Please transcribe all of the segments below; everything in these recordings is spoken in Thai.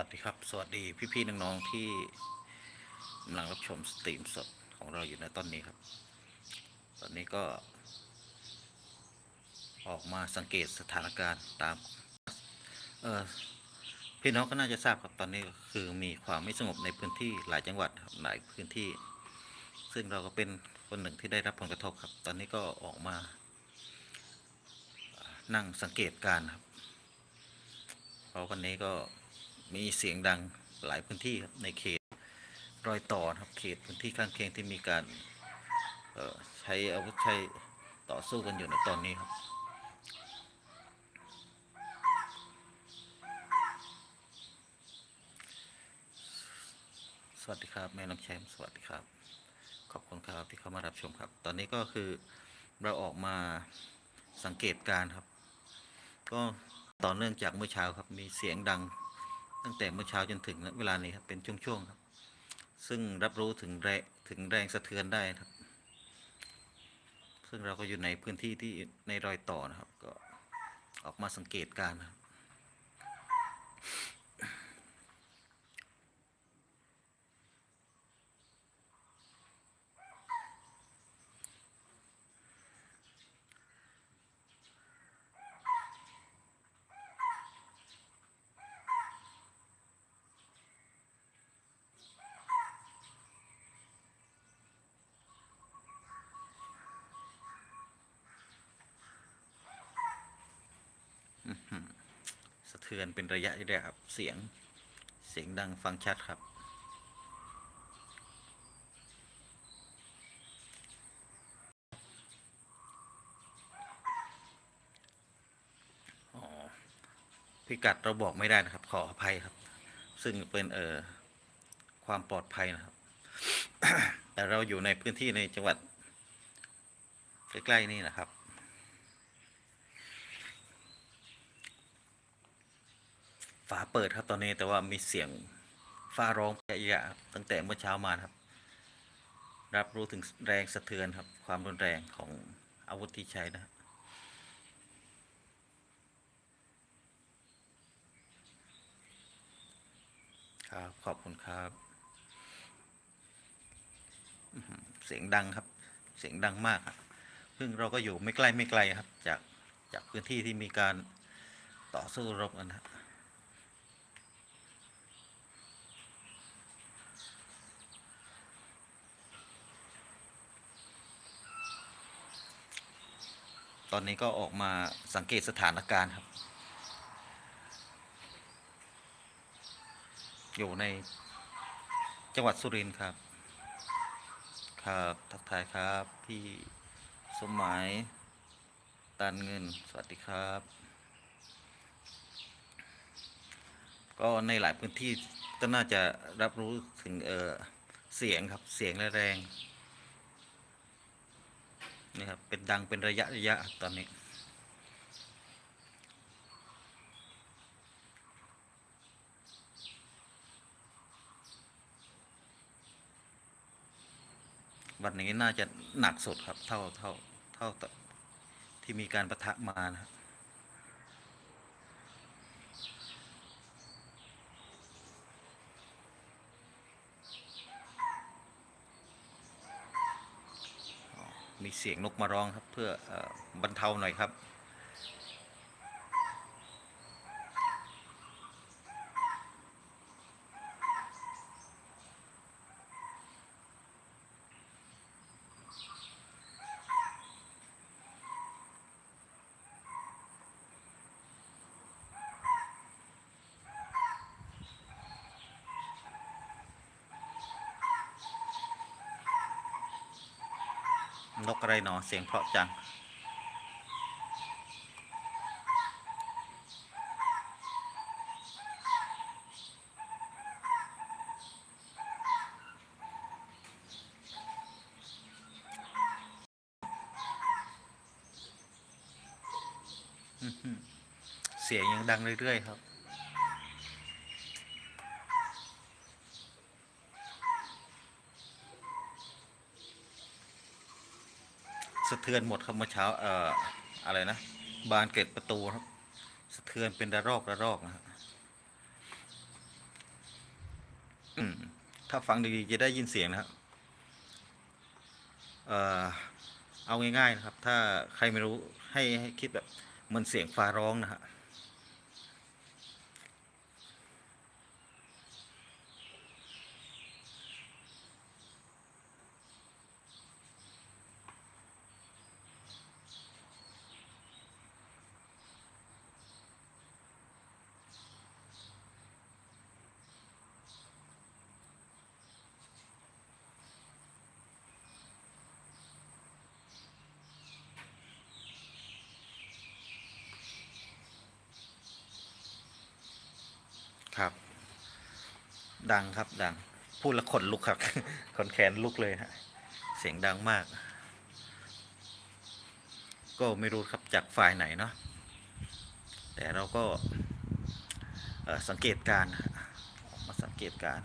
วัสดีครับ สวัสดีพี่ๆน้องๆที่กำลังรับชมสตรีมสดของเราอยู่ในตอนนี้ครับ ตอนนี้ก็ ออกมาสังเกตสถานการณ์ตามเออพี่น้องก็น่าจะทราบครับตอนนี้คือมีความไม่สงบในพื้นที่หลายจังหวัดหลายพื้นที่ ซึ่งเราก็เป็นคนหนึ่งที่ได้รับผลกระทบครับ ตอนนี้ก็ออกมานั่งสังเกตการครับเพราะวันนี้ก็ มีเสียงดังหลายพื้นที่ในเขตรอยต่อครับเขตพื้นที่ข้างเคียงที่มีการออใช้อาวุธใช้ต่อสู้กันอยู่ในตอนนี้ครับสวัสดีครับ แม่น้องแชมป์สวัสดีครับ ขอบคุณครับที่เข้ามารับชมครับ ตอนนี้ก็คือเราออกมาสังเกตการครับ ก็ต่อเนื่องจากเมื่อเช้าครับมีเสียงดัง ตั้งแต่เมื่อเช้าจนถึงเวลานี้ครับเป็นช่วงๆครับ ซึ่งรับรู้ถึงแรงถึงแรงสะเทือนได้ครับ ซึ่งเราก็อยู่ในพื้นที่ที่ในรอยต่อนะครับ ก็ออกมาสังเกตการนะครับ สะเทือนเป็นระยะระยครับ เสียง เสียงดังฟังชัดครับอ๋อพิกัดเราบอกไม่ได้นะครับ ขออภัยครับ ซึ่งเป็นเอ่อความปลอดภัยนะครับ แต่เราอยู่ในพื้นที่ในจังหวัดใกล้ ๆ นี่นะครับ ฝาเปิดครับตอนนี้แต่ว่ามีเสียงฟ้าร้องแยะตั้งแต่เมื่อเช้ามาครับ รับรู้ถึงแรงสะเทือนครับ ความรุนแรงของอาวุธที่ใช้นะครับครับขอบคุณครับ เสียงดังครับ เสียงดังมากครับซึ่งเราก็อยู่ไม่ใกล้ไม่ไกลครับ จากจากพื้นที่ที่มีการต่อสู้รบกันนะ ตอนนี้ก็ออกมาสังเกตสถานการณ์ครับ อยู่ในจังหวัดสุรินทร์ครับ ครับทักทายครับพี่สมหมายตันเงินสวัสดีครับ ก็ในหลายพื้นที่ก็น่าจะรับรู้ถึงเออเสียงครับเสียงแรง นี่ครับ เป็นดังเป็นระยะระยะตอนนี้ วันนี้น่าจะหนักสุดครับ เท่าเท่าเท่าต่อที่มีการประทะมานะครับ มีเสียงนกมาร้องครับ เพื่ออบรรเทาหน่อยครับ นกอะไรหนอเสียงเพราะจัง เสียงยังดังเรื่อย ๆ ครับ สะเทือนหมดครับเมื่อเช้าเอ่ออะไรนะ บานเกล็ดประตูครับ สะเทือนเป็นระรอกระรอกนะฮะอืมถ้าฟังดีๆจะได้ยินเสียงนะครับเอ่อเอาง่ายๆนะครับ ถ้าใครไม่รู้ให้ให้คิดแบบมันเสียงฟ้าร้องนะฮะ ครับ ดังครับดัง พูดแล้วขนลุกครับ ขนแขนลุกเลยฮะ เสียงดังมาก ก็ไม่รู้ครับจากฝ่ายไหนเนาะ แต่เราก็สังเกตการมาสังเกตการ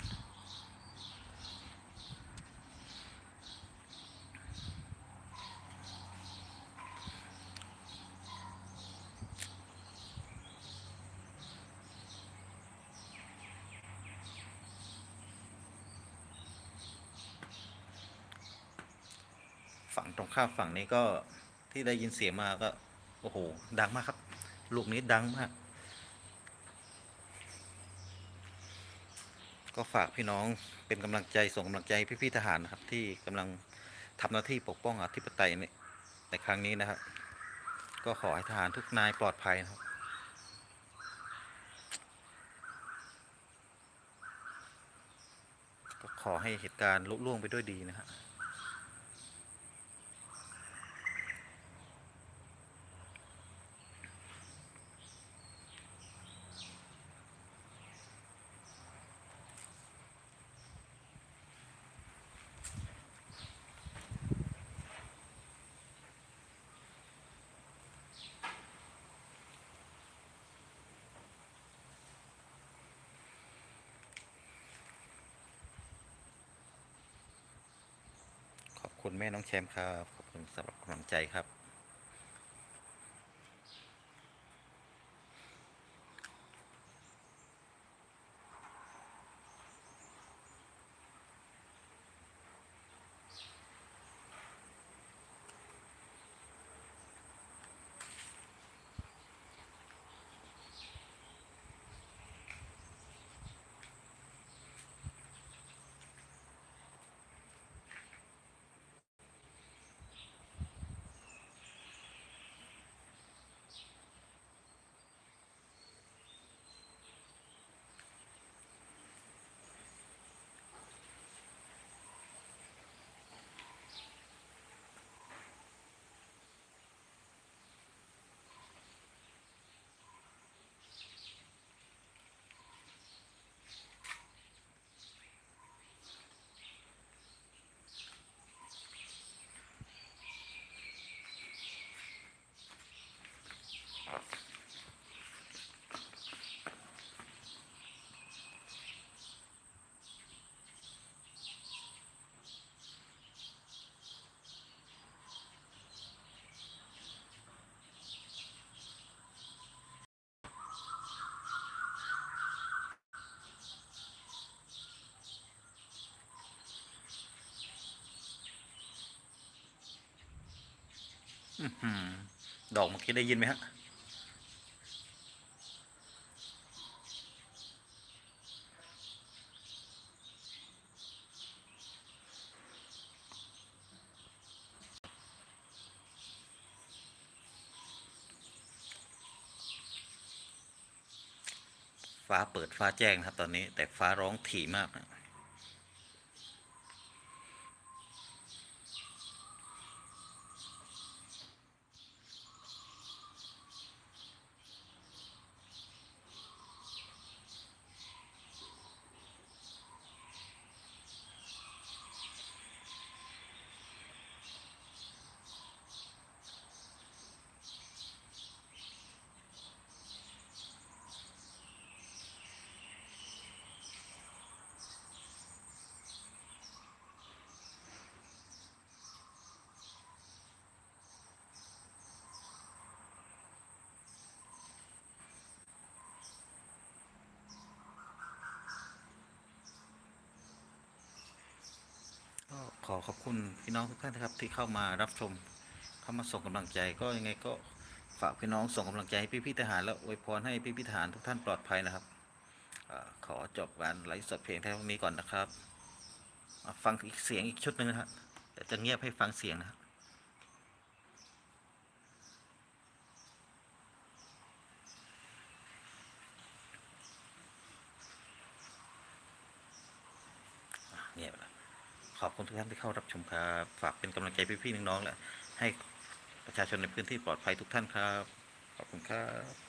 ฝั่งตรงข้ามฝั่งนี้ก็ที่ได้ยินเสียงมาก็โอ้โห ดังมากครับ ลูกนี้ดังมาก ก็ฝากพี่น้องเป็นกำลังใจส่งกำลังใจพี่ๆทหารนะครับ ที่กำลังทำหน้าที่ปกป้องอธิปไตยในในครั้งนี้นะครับ ก็ขอให้ทหารทุกนายปลอดภัยนะครับก็ขอให้เหตุการณ์ลุล่วงไปด้วยดีนะฮะขอบ คุณแม่น้องแชมป์ครับ ขอบคุณสำหรับกำลังใจครับ ดอกเมื่อกี้ได้ยินไหมฮะ ฟ้าเปิดฟ้าแจ้งนะครับตอนนี้ แต่ฟ้าร้องถี่มากนะ อขอบคุณพี่น้องทุกท่านนะครับที่เข้ามารับชม เข้ามาส่งกำลังใจก็ยังไงก็ฝากพี่น้องส่งกำลังใจให้พี่พี่ทหารและอวยพรให้พี่พี่ทหารทุกท่านปลอดภัยนะครับอขอจบการไลฟ์สดเพลงเท่านี้ก่อนนะครับ ฟังอีกเสียงอีกชุดหนึ่งนะครับแต่จะเงียบให้ฟังเสียงนะครับเงียบแล้ว ขอบคุณทุกท่านที่เข้ารับชมครับฝากเป็นกำลังใจพี่ๆน้องๆและให้ประชาชนในพื้นที่ปลอดภัยทุกท่านครับ ขอบคุณครับ